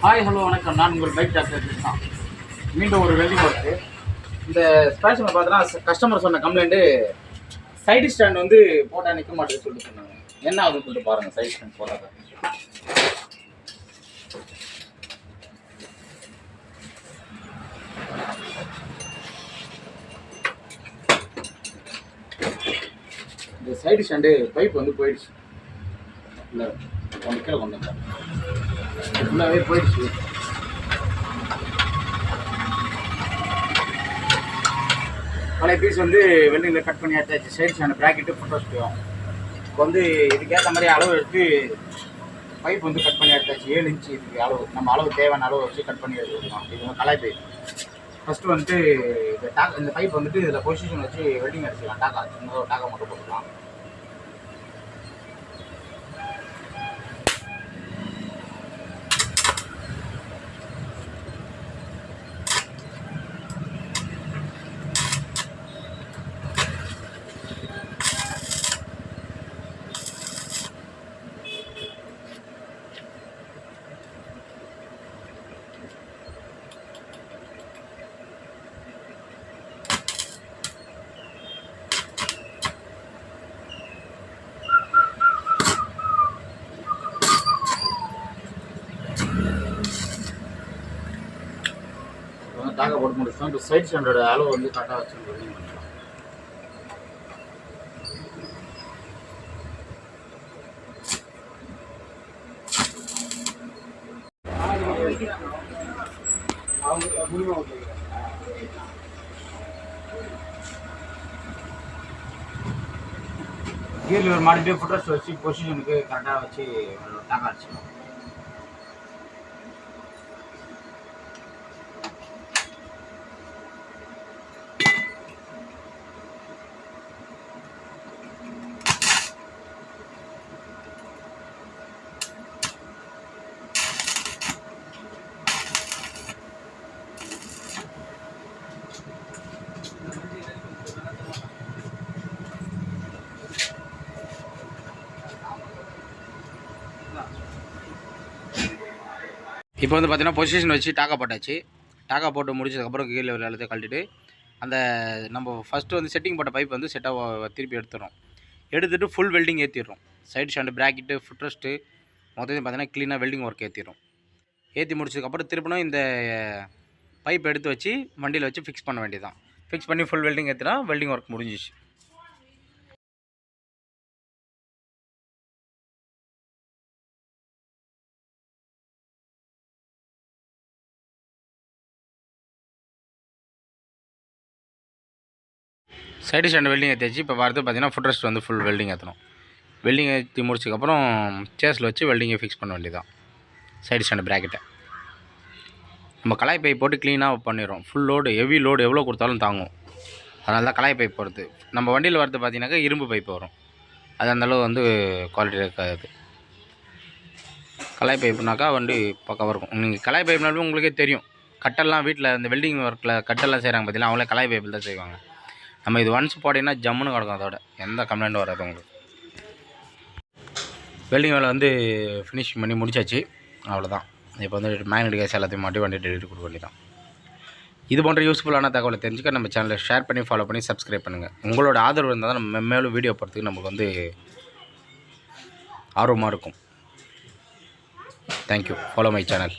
Hi hello வணக்கம். நான் உங்கள் பைக் டாக்டர் கிருஷ்ணா. மீண்டும் ஒரு வெல்டிங் ஒர்க்கு இந்த ஸ்பேஷனில் பார்த்தீங்கன்னா கஸ்டமர் சொன்ன கம்ப்ளைண்ட்டு சைடு ஸ்டாண்ட் வந்து போட்டால் நிற்க மாட்டேன்னு சொல்லிட்டு சொன்னாங்க. என்ன ஆகுதுன்னு சொல்லிட்டு பாருங்கள் சைடு ஸ்டாண்ட் போட்டால் இந்த சைடு ஸ்டாண்டு பைப் வந்து போயிடுச்சு. இல்லை கொண்டு கீழே கொண்டு வந்தேன் ஃபுல்லாகவே போயிடுச்சு. பழைய பீஸ் வந்து வெள்ளியில் கட் பண்ணி எடுத்தாச்சு. சைட்ஸ் அந்த ப்ராக்கெட்டு ஃபுட் இப்போ வந்து இதுக்கேற்ற மாதிரி அளவு எடுத்து பைப் வந்து கட் பண்ணி எடுத்தாச்சு. ஏழு இன்ச்சு இதுக்கு அளவு. நம்ம அளவு தேவையான அளவு வச்சு கட் பண்ணி எடுத்துக்கலாம் இது வந்து கலாய் பைப் ஃபஸ்ட்டு வந்துட்டு இந்த டாக் இந்த பைப் வந்துட்டு இதில் பொசிஷன் வச்சு வெல்டிங் அடிச்சுக்கலாம். டாக்கா சின்னதாக ஒரு டாக்கா மட்டும் போட்டுக்கலாம். இப்போ போட்டு முடிச்சோம் இப்போ சைட் ஸ்டாண்டோட அளவு வந்து கரெக்டாக வச்சு வெல்டிங் ஒரு கியர் ஃபுட்ரஸ் வச்சு பொசிஷனுக்கு கரெக்டாக வச்சு டாக்கா அடிச்சிக்கலாம் இப்போ வந்து பார்த்தீங்கன்னா பொசிஷன் வச்சு டாக்கா போட்டாச்சு. டாக்கா போட்டு முடிச்சதுக்கப்புறம் கீழே எல்லாத்தையும் கழட்டிட்டு அந்த நம்ம ஃபஸ்ட்டு வந்து செட்டிங் போட்ட பைப் வந்து செட்டாக திருப்பி எடுத்துடுறோம் எடுத்துகிட்டு ஃபுல் வெல்டிங் ஏற்றிடுறோம் சைடு ஸ்டாண்டு ப்ராக்கெட்டு ஃபுட்ரஸ்ட்டு மொத்தத்தையும் பார்த்தீங்கன்னா க்ளீனாக வெல்டிங் ஒர்க் ஏற்றிடும் ஏற்றி முடிச்சதுக்கப்புறம் திருப்பினும் இந்த பைப் எடுத்து வச்சு வண்டியில் வச்சு ஃபிக்ஸ் பண்ண வேண்டியதான் ஃபிக்ஸ் பண்ணி ஃபுல் வெல்டிங் ஏற்றினா வெல்டிங் ஒர்க் முடிஞ்சிச்சு. சைடு ஸ்டாண்ட் வெல்டிங் ஏற்றியாச்சு இப்போ வரது பார்த்தீங்கன்னா ஃபுட்ரஸ்ட் வந்து ஃபுல் வெல்டிங் ஏற்றணும் வெல்டிங் ஏற்றி முடிச்சதுக்கப்புறம் சேஸில் வச்சு வெல்டிங்கை ஃபிக்ஸ் பண்ண வேண்டியதான் சைடு ஸ்டாண்டு ப்ராக்கெட்டை நம்ம கலாய் பைப் போட்டு க்ளீனாக பண்ணிடுறோம். ஃபுல் லோடு ஹெவி லோடு எவ்வளோ கொடுத்தாலும் தாங்கும். அதனால தான் கலாய் பைப் போகிறது நம்ம வண்டியில் வரது பார்த்தீங்கன்னாக்கா இரும்பு பைப் வரும். அது அந்தளவு வந்து குவாலிட்டி இருக்காது. கலாய் பைப்புனாக்கா வண்டி பக்கம் இருக்கும் நீங்கள் கலாய் பைப்னாலும் உங்களுக்கே தெரியும். கட்டெல்லாம் வீட்டில் இந்த வெல்டிங் ஒர்க்கில் கட்டெல்லாம் செய்கிறாங்க பார்த்தீங்கன்னா அவங்களே கலாய் பைப்பில் தான் செய்வாங்க. நம்ம இது ஒன்ஸ் போட்டிங்கன்னா ஜம்முன்னு கிடக்கும் அதோட. எந்த கம்ப்ளைண்ட்டும் வராது உங்களுக்கு. வெல்டிங் வேலை வந்து ஃபினிஷிங் பண்ணி முடிச்சாச்சு. அவ்வளோதான் இப்போ வந்து மேக்னெட் கேஸ் எல்லாத்தையும் மாட்டி வண்டி டெலிவரி கொடுக்க வேண்டியதான் இது போன்ற யூஸ்ஃபுல்லான தகவலை தெரிஞ்சுக்க நம்ம சேனலை ஷேர் பண்ணி ஃபாலோ பண்ணி சப்ஸ்கிரைப் பண்ணுங்கள் உங்களோட ஆதரவு இருந்தால் தான் நம்ம மேலும் வீடியோ போகிறதுக்கு நமக்கு வந்து ஆர்வமாக இருக்கும். Thank you follow my channel